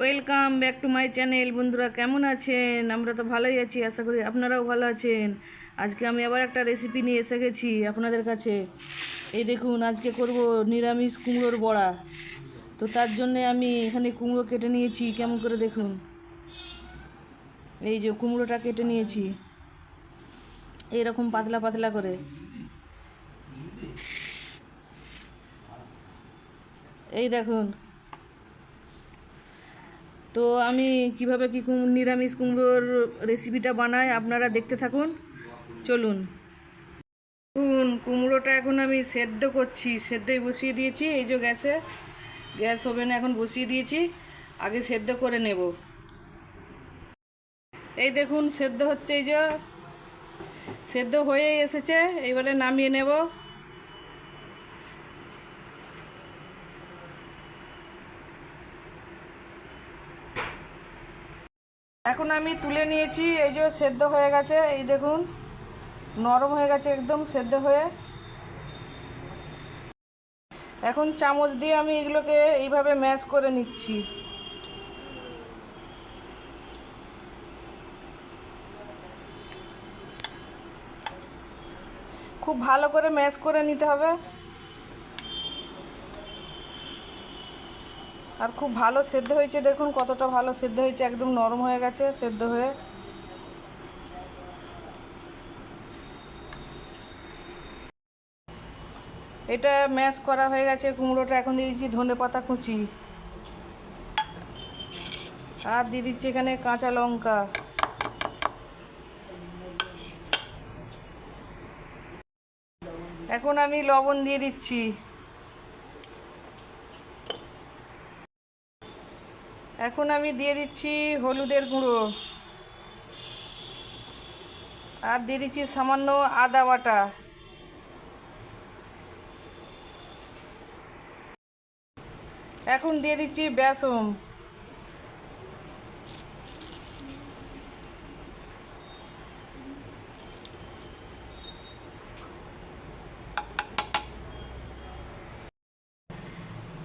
Welcome back to my channel বন্ধুরা, কেমন আছেন? আমরা তো ভালোই আছি, আশা করি আপনারাও ভালো আছেন। আজকে আমি আবার একটা রেসিপি নিয়ে এসে গেছি আপনাদের কাছে। এই দেখুন, আজকে করব নিরামিষ কুমড়োর বড়া। তো তার জন্যে আমি এখানে কুমড়ো কেটে নিয়েছি, কেমন করে দেখুন? এই যে কুমড়োটা কেটে নিয়েছি। এইরকম পাতলা পাতলা করে। এই দেখুন তো আমি কীভাবে কি নিরামিষ কুমড়োর রেসিপিটা বানাই আপনারা দেখতে থাকুন। চলুন। দেখুন, কুমড়োটা এখন আমি সেদ্ধ করছি, সেদ্ধই বসিয়ে দিয়েছি, এই যে গ্যাসে। গ্যাস ওভেনে এখন বসিয়ে দিয়েছি, আগে সেদ্ধ করে নেব। এই দেখুন, সেদ্ধ হচ্ছে এই যে, সেদ্ধ হয়ে এসেছে, এবারে নামিয়ে নেব। এখন আমি তুলে নিয়েছি, এই যে সেদ্ধ হয়ে গেছে, এই দেখুন, নরম হয়ে গেছে একদম সেদ্ধ হয়ে। এখন চামচ দিয়ে আমি এগুলোকে এইভাবে ম্যাশ করে নিচ্ছি। খুব ভালো করে ম্যাশ করে নিতে হবে। আর খুব ভালো সেদ্ধ হয়েছে, দেখুন কতটা ভালো সেদ্ধ হয়েছে, একদম নরম হয়ে গেছে সেদ্ধ হয়ে। এটা ম্যাশ করা হয়ে গেছে, কুমড়োটা এখন দিয়ে দিচ্ছি ধনে পাতা কুচি। আর দিয়ে দিচ্ছি এখানে কাঁচা লঙ্কা। এখন আমি লবণ দিয়ে দিচ্ছি। এখন আমি দিয়ে দিচ্ছি হলুদের গুঁড়ো। আর দিয়ে দিচ্ছি সামান্য আদা বাটা। এখন দিয়ে দিচ্ছি বেসম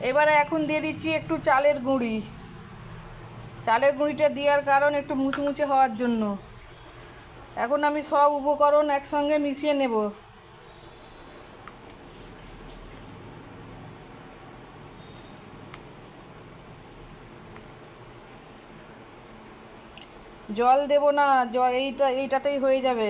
এবারে এখন দিয়ে দিচ্ছি একটু চালের গুঁড়ি। চালের গুঁড়িটা দেওয়ার কারণ একটু মুচমুচে হওয়ার জন্য। এখন আমি সব উপকরণ একসঙ্গে মিশিয়ে নেব। জল দেব না জল এইটা এইটাতেই হয়ে যাবে।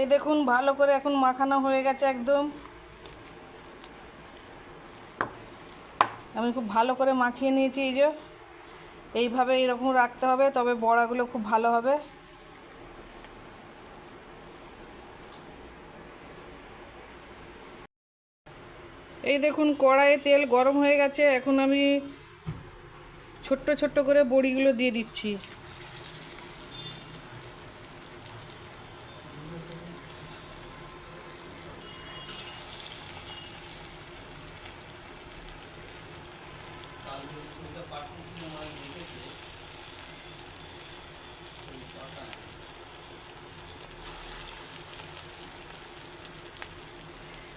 এই দেখুন, ভালো করে এখন মাখানো হয়ে গেছে একদম। আমি খুব ভালো করে মাখিয়ে নিয়েছি, এই যে। এইভাবে এরকম রাখতে হবে, তবে বড়াগুলো খুব ভালো হবে। এই দেখুন, কড়াইয়ে তেল গরম হয়ে গেছে, এখন আমি ছোট্ট ছোট্ট করে বড়িগুলো দিয়ে দিচ্ছি।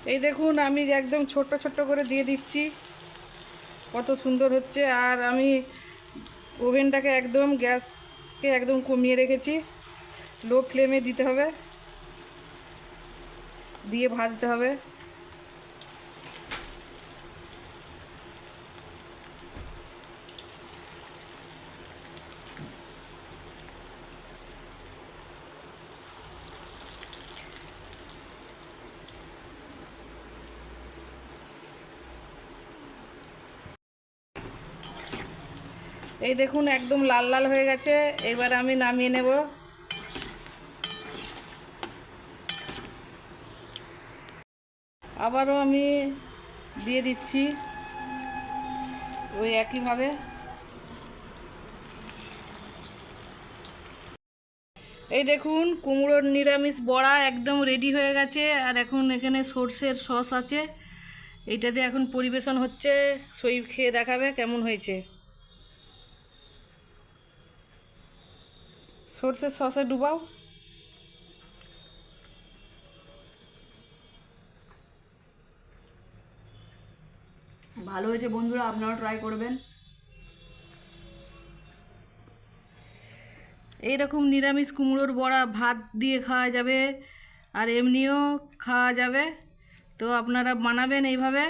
এই দেখুন, আমি একদম ছোট ছোট করে দিয়ে দিচ্ছি। কত সুন্দর হচ্ছে। আর আমি ওভেনটাকে একদম গ্যাসকে একদম কমিয়ে রেখেছি। লো ফ্লেমে দিতে হবে। দিয়ে ভাজতে হবে। এই দেখুন, একদম লাল লাল হয়ে গেছে। এবার আমি নামিয়ে নেব। আবারও আমি দিয়ে দিচ্ছি ওই একইভাবে। এই দেখুন, কুমড়োর নিরামিষ বড়া একদম রেডি হয়ে গেছে। আর এখন এখানে সর্ষের সস আছে। এইটা দিয়ে এখন পরিবেশন হচ্ছে। সই খেয়ে দেখাবে কেমন হয়েছে। সর্ষের সসে ডুবাও। ভালো হয়েছে বন্ধুরা, আপনারাও ট্রাই করবেন। এইরকম নিরামিষ কুমড়োর বড়া ভাত দিয়ে খাওয়া যাবে, আর এমনিও খাওয়া যাবে। তো আপনারা বানাবেন এইভাবে।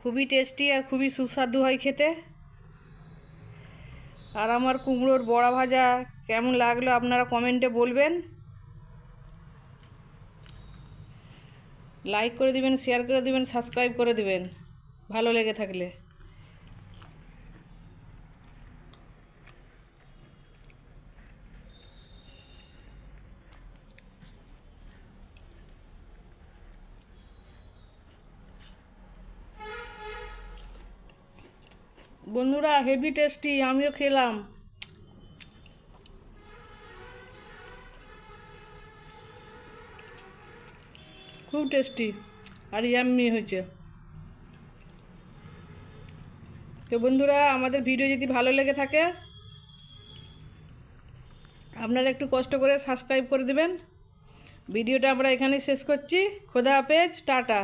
খুবই টেস্টি আর খুবই সুস্বাদু হয় খেতে। আর আমার কুমড়োর বড়া ভাজা কেমন লাগল আপনারা কমেন্টে বলবেন। লাইক করে দিবেন, শেয়ার করে দিবেন, সাবস্ক্রাইব করে দিবেন। ভালো লেগে থাকলে। বন্ধুরা হেভি টেস্টি আমিও খেলাম। খুব টেস্টি আর ইয়াম্মি হয়েছে। তো বন্ধুরা, আমাদের ভিডিও যদি ভালো লেগে থাকে, আপনারা একটু কষ্ট করে সাবস্ক্রাইব করে দেবেন। ভিডিওটা আমরা এখানেই শেষ করছি। খোদা হাফেজ, টাটা।